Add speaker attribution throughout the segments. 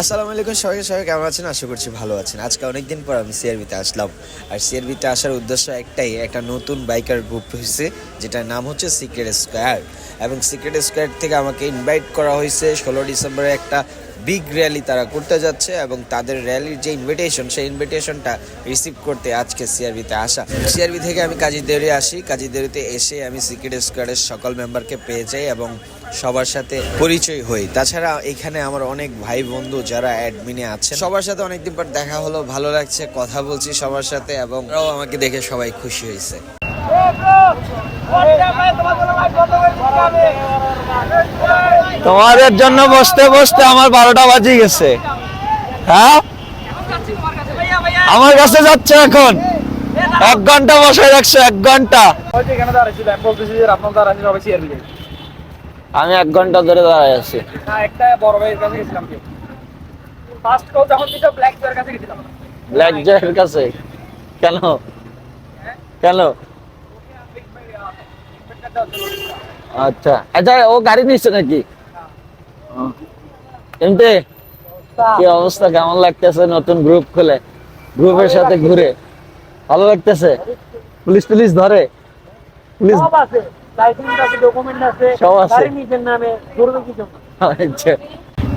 Speaker 1: আসসালামু আলাইকুম সবাইকে, সবাই কেমন আছেন? আশা করছি ভালো আছেন। আজকে অনেকদিন পর আমি সিআরবিতে আসলাম। আর সিআরবিতে আসার উদ্দেশ্য একটাই, একটা নতুন বাইকার গ্রুপ হয়েছে, যেটার নাম হচ্ছে সিক্রেট স্কোয়ার এবং সিক্রেট স্কোয়ার থেকে আমাকে ইনভাইট করা হয়েছে ষোলো ডিসেম্বরে একটা বিগ র্যালি তারা করতে যাচ্ছে এবং তাদের র্যালির যে ইনভিটেশন সেই ইনভিটেশনটা রিসিভ করতে আজকে সিআরবিতে আসা। সিআরবি থেকে আমি কাজী দেরি আসি। কাজী দেরিতে এসে আমি সিক্রেট স্কোয়ারের সকল মেম্বারকে পেয়ে যাই এবং সবার সাথে পরিচয় হই। তাছাড়া এখানে আমার অনেক ভাই বন্ধু যারা অ্যাডমিনে আছে সবার সাথে অনেকদিন পর দেখা হলো, ভালো লাগছে, কথা বলছি সবার সাথে এবং আমাকে দেখে সবাই খুশি হয়েছে।
Speaker 2: তোমাদের জন্য বসতে বসতে আমার বারোটা বাজে গেছে। হ্যাঁ? আমার কাছে যাচ্ছে এখন। এক ঘণ্টা বসে রাখছে, এক
Speaker 3: ঘণ্টা। আমি
Speaker 2: এক ঘণ্টা ধরে দাঁড়ায় আছি।
Speaker 3: ব্ল্যাক
Speaker 2: জয়ের কাছে? কেন? কেন? আচ্ছা। আচ্ছা ও গাড়ি নিচ্ছে নাকি? এমতে কি অবস্থা? কেমন লাগতেছে নতুন গ্রুপ খুলে? গ্রুপের সাথে ঘুরে? ভালো লাগতেছে? পুলিশ টুলিশ ধরে? পুলিশ আচ্ছা।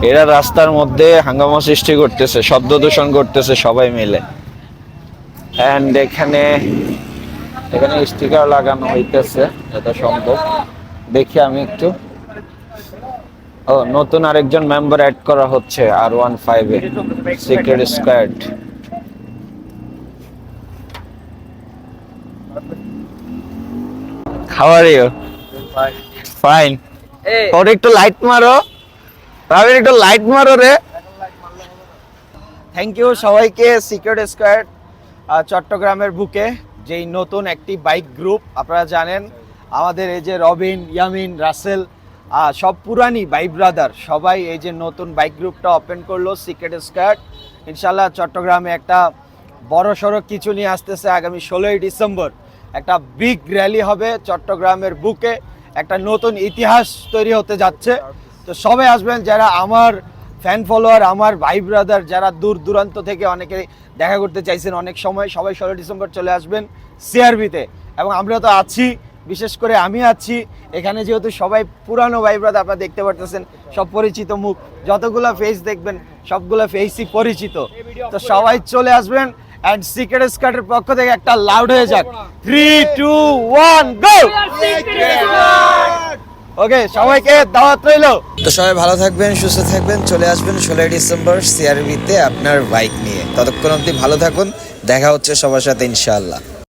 Speaker 2: এরা রাস্তার মধ্যে হাঙ্গামা সৃষ্টি করতেছে শব্দ দূষণ করতেছে সবাই মিলে। এন্ড এখানে এখানে স্টিকার লাগানো হইতেছে যত সম্ভব দেখি আমি একটু। ও নতুন আরেকজন মেম্বার অ্যাড করা হচ্ছে আর one five A secret squad are you? Fine.
Speaker 3: এই
Speaker 2: ওর একটু লাইট মারো। রাবির একটু লাইট মারো রে। থ্যাংক ইউ সবাইকে সিক্রেট স্কোয়ার চট্টগ্রামের বুকে যেই নতুন একটি বাইক গ্রুপ আপনারা জানেন। আমাদের এই যে রবিন ইয়ামিন রাসেল সব পুরানি বাইক ব্রাদার সবাই এই যে নতুন বাইক গ্রুপটা ওপেন করল সিক্রেট স্কোয়ার ইনশাল্লাহ চট্টগ্রামে একটা বড় সড়ো কিছু নিয়ে আসতেছে আগামী ষোলোই ডিসেম্বর। একটা বিগ র্যালি হবে চট্টগ্রামের বুকে। একটা নতুন ইতিহাস তৈরি হতে যাচ্ছে। তো সবাই আসবেন, যারা আমার ফ্যান ফলোয়ার আমার ভাই ব্রাদার যারা দূর দূরান্ত থেকে অনেকে দেখা করতে চাইছেন অনেক সময়, সবাই ষোলো ডিসেম্বর চলে আসবেন সিআরবিতে এবং আমরা তো আছি বিশেষ করে আমি আছি। এখানে যেহেতু সবাই পুরানো ভাই ব্রাদার, আপনারা দেখতে পারতেছেন, সব পরিচিত মুখ। যতগুলো ফেস দেখবেন, সবগুলো ফেসই পরিচিত। তো সবাই চলে আসবেন অ্যান্ড সিক্রেট স্কার্টের পক্ষ থেকে একটা লাউড হয়ে যাক। Three two one go okay সবাইকে দাওয়াত রইল।
Speaker 1: তো সবাই ভালো থাকবেন, সুস্থ থাকবেন, চলে আসবেন ষোলোই ডিসেম্বর সিআরবিতে আপনার বাইক নিয়ে। ততক্ষণ অবধি ভালো থাকুন, দেখা হচ্ছে সবার সাথে ইনশাআল্লাহ।